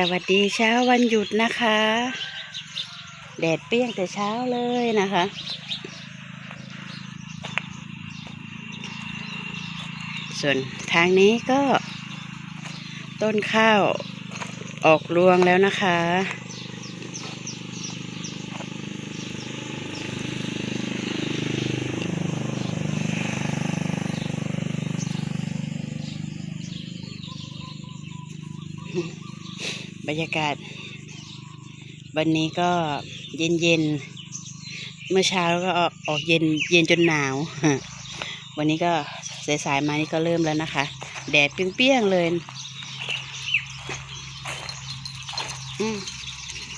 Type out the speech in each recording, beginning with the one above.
สวัสดีเช้าวันหยุดนะคะ แดดเปรี้ยงแต่เช้าเลยนะคะ ส่วนทางนี้ก็ ต้นข้าวออกรวงแล้วนะคะ บรรยากาศ วันนี้ก็เย็นเย็นเมื่อเช้าก็ออกเย็นเย็นจนหนาว วันนี้ก็สายๆมานี่ก็เริ่มแล้วนะคะ แดดเปรี้ยงๆเลย อืม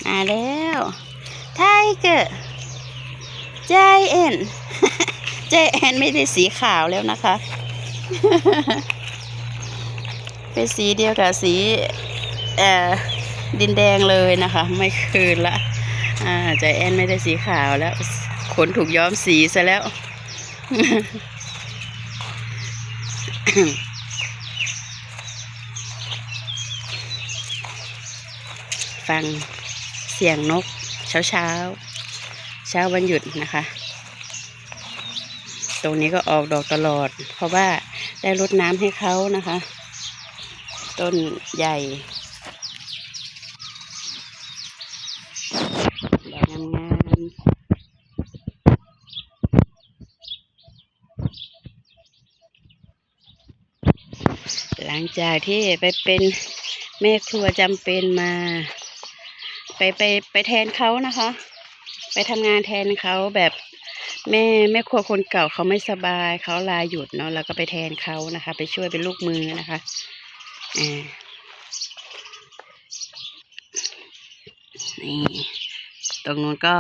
มาแล้วไทเกอร์ใจเอ็นใจแอนไม่ได้สีขาวแล้วนะคะ เป็นสีเดียวกับสี เอ่อ ดินแดงเลยนะคะ ไม่คืนละอ่าใจแอนไม่ได้สีขาวแล้ว ขนถูกย้อมสีซะแล้ว ฟังเสียงนกเช้าเช้าเช้าวันหยุดนะคะ ตรงนี้ก็ออกดอกตลอด เพราะว่าได้รดน้ำให้เขานะคะ ต้นใหญ่ดอกงามๆห ลังจากที่ไปเป็นแม่ครัวจำเป็นมา ไปไปไปแทนเขานะคะ ไปทำงานแทนเขาแบบแม่แม่ครัวคนเก่าเขาไม่สบายเขาลาหยุดเนาะแล้วก็ไปแทนเขานะคะ ไปช่วยเป็นลูกมือนะคะอ่านี่ตรงนู้นก็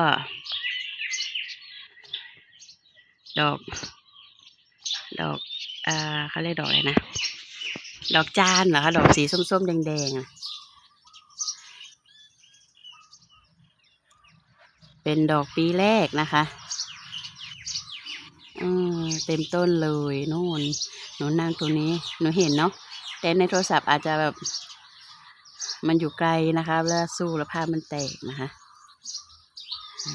ดอก ดอก อ่าเขาเรียกดอกอะไรนะ ดอกจานเหรอคะดอกสีส้มๆแดงๆอะเป็นดอกปีแรกนะคะเต็มต้นเลยนู่นหนูนั่งตรงนี้หนูเห็นเนาะแต่ในโทรศัพท์อาจจะแบบ มันอยู่ไกลนะคะแล้วสู้แล้วภาพมันแตกนะคะอ่า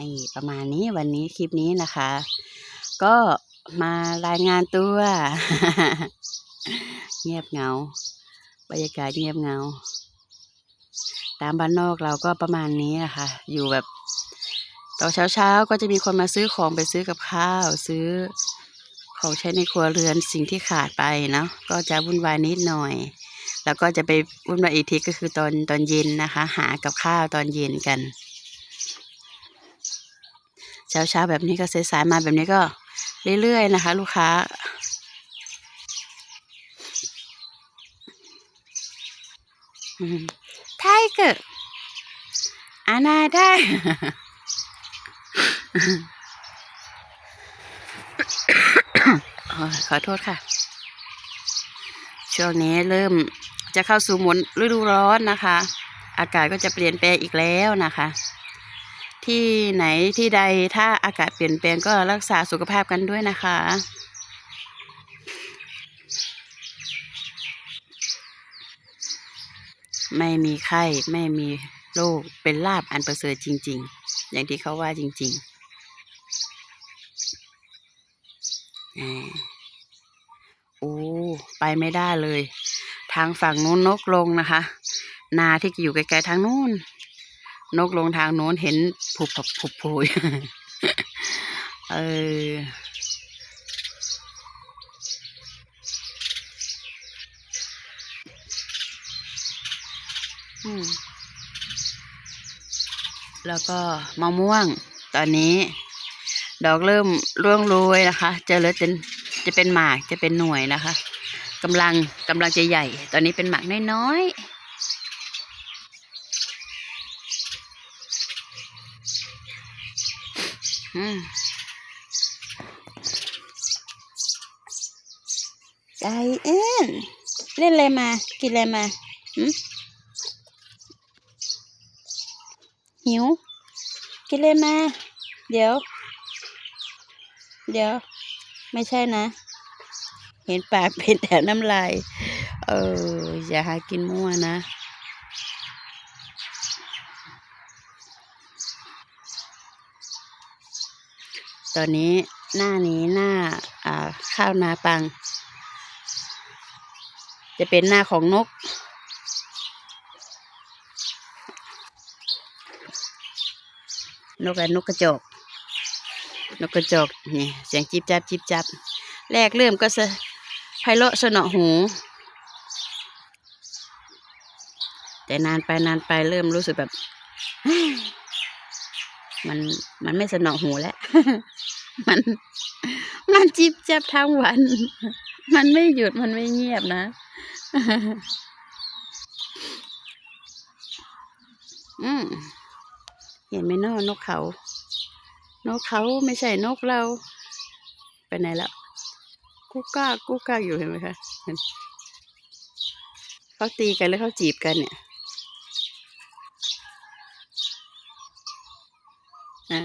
นี่ประมาณนี้วันนี้คลิปนี้นะคะ ก็มารายงานตัว เงียบเงา บรรยากาศเงียบเงา ตามบ้านนอกเราก็ประมาณนี้นะคะ อยู่แบบตอนเช้าๆก็จะมีคนมาซื้อของไปซื้อกับข้าว ซื้อของใช้ในครัวเรือนสิ่งที่ขาดไปเนาะก็จะวุ่นวายนิดหน่อย แล้วก็จะไปวุ่นวายอีกทีก็คือตอนตอนเย็นนะคะ หากับข้าวตอนเย็นกัน เช้าๆแบบนี้ก็สายๆมาแบบนี้ก็เรื่อยๆนะคะ ลูกค้า ไทเกอร์อานาได้ขอโทษค่ะ ช่วงนี้เริ่มจะเข้าสู่หมุนฤดูร้อนนะคะ อากาศก็จะเปลี่ยนแปลงอีกแล้วนะคะ ที่ไหนที่ใดถ้าอากาศเปลี่ยนแปลงก็รักษาสุขภาพกันด้วยนะคะ ไม่มีไข้ไม่มีโรคเป็นลาบอันประเสริฐจริง ๆ อย่างที่เขาว่าจริงๆโอ้ไปไม่ได้เลย ทางฝั่งนู้นนกลงนะคะ นาที่อยู่ไกลๆทางนู้น นกลงทางโน้นเห็นผุบผุบโผยเออแล้วก็มะม่วง ตอนนี้ ดอกเริ่มร่วงโรยนะคะ จะเลือเป็นจะเป็นหมากจะเป็นหน่วยนะคะกำลังกำลังจะใหญ่ ตอนนี้เป็นหมากน้อยๆอืม ใจเอ็นเล่นอะไรมา กินอะไรมาหิว กินเลยมา เดี๋ยว เดี๋ยว ไม่ใช่นะ เห็นปากเป็นแถวน้ำลาย เออ อย่าหากินมั่วนะ ตอนนี้หน้านี้หน้าข้าวนาปัง จะเป็นหน้าของนก นกอะไรนกกระจอกนกกระจอกนี่เสียงจิบจับจิบจับ แรกเริ่มก็สะไพเราะสนอหู แต่นานไปนานไปเริ่มรู้สึกแบบ มันมันไม่สนอหูแล้ว มัน มันจิบจับทั้งวัน มันไม่หยุดมันไม่เงียบนะ อืมเห็นไหมนอนกเขา นกเขาไม่ใช่นกเรา ไปไหนแล้วกุ๊กก้ากกุ๊กก้าอยู่เห็นไหมคะเห็นเขาตีกันแล้วเขาจีบกันเนี่ยอ่า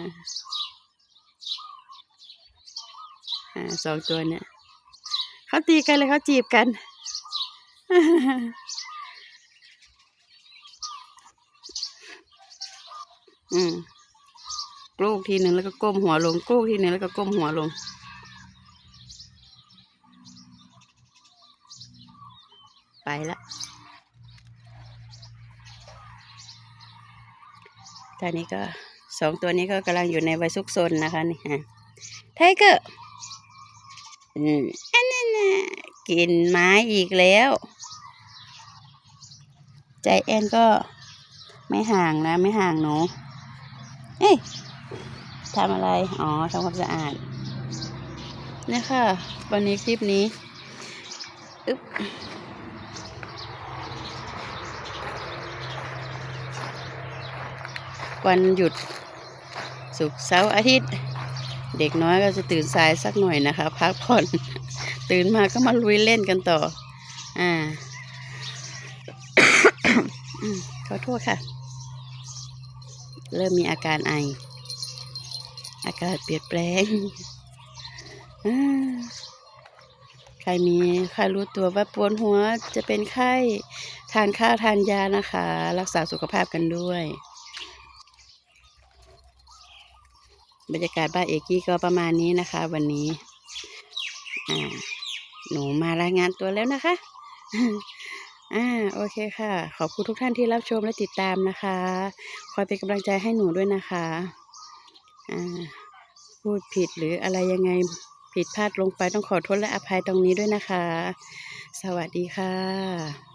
อ่าสองตัวเนี่ยเขาตีกันเลยเขาจีบกันอืมกลูกทีหนึ่งแล้วก็ก้มหัวลงกลูกทีหนึ่งแล้วก็ก้มหัวลง ไปละตอนนี้ก็สองตัวนี้ก็กำลังอยู่ในวัยซุกซนนะคะนี่ฮะไทเกอร์ อืมอันนั้นน่ะกินไม้อีกแล้ว ใจแอนก็ไม่ห่างนะไม่ห่างหนูเอ้ยทำอะไร อ๋อทำความสะอาดนี่ค่ะ วันนี้คลิปนี้อึ๊บวันหยุดศุกเสาร์อาทิตย์ เด็กน้อยก็จะตื่นสายสักหน่อยนะคะ พักผ่อน ตื่นมาก็มาลุยเล่นกันต่อ อ่า ขอโทษค่ะ เริ่มมีอาการไอ อากาศเปลี่ยนแปลงอ่าใครมีใครรู้ตัวว่าปวดหัวจะเป็นไข้ ทานข้าวทานยานะคะ รักษาสุขภาพกันด้วย บรรยากาศบ้านเอกี้ก็ประมาณนี้นะคะ วันนี้ อ่า หนูมารายงานตัวแล้วนะคะ อ่า โอเคค่ะ ขอบคุณทุกท่านที่รับชมและติดตามนะคะ คอยเป็นกำลังใจให้หนูด้วยนะคะ อ่า พูดผิดหรืออะไรยังไงผิดพลาดลงไปต้องขอโทษและอภัยตรงนี้ด้วยนะคะ สวัสดีค่ะ